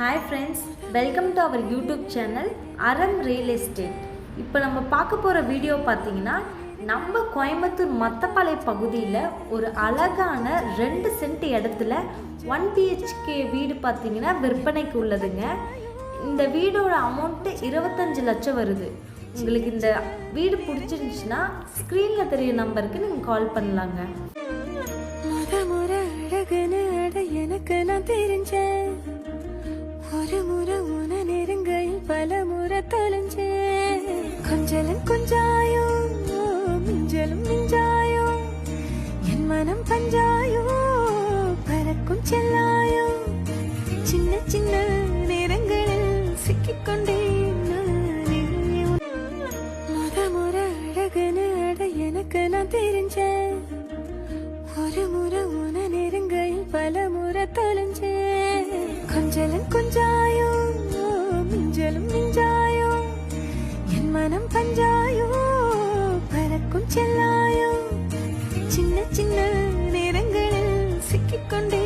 Hi friends welcome to our YouTube channel Aram real estate இப்போ நம்ம பார்க்க போகிற வீடியோ பார்த்தீங்கன்னா நம்ம கோயம்புத்தூர் மத்தப்பாளைய பகுதியில் ஒரு அழகான ரெண்டு சென்ட் இடத்துல ஒன் பிஹெச்கே வீடு பார்த்தீங்கன்னா விற்பனைக்கு உள்ளதுங்க. இந்த வீடோட அமௌண்ட்டு இருபத்தஞ்சு லட்சம் வருது. உங்களுக்கு இந்த வீடு பிடிச்சிருந்துச்சுன்னா ஸ்க்ரீனில் தெரிய நம்பருக்கு நீங்கள் கால் பண்ணலாங்க. ஒரு முறை உன நெருங்கையில் பல முறை தொலைஞ்சேன் கொஞ்சலும் கொஞ்சாயோ மிஞ்சலும் மிஞ்சாயோ என் மனம் பஞ்சாயோ பறக்கும் செல்லாயோ சின்ன சின்ன நேரங்களில் சிக்கிக்கொண்டேன் முத முறை அழகுன்னு அட எனக்கு நான் தெரிஞ்சேன். ஒரு முறை உன நெருங்கையில் பல முறை தொலைஞ்சேன் மனம் பஞ்சாயோ? பறக்கும் செல்லாயோ? சின்ன சின்ன நேரங்களில் சிக்கிக்கொண்டே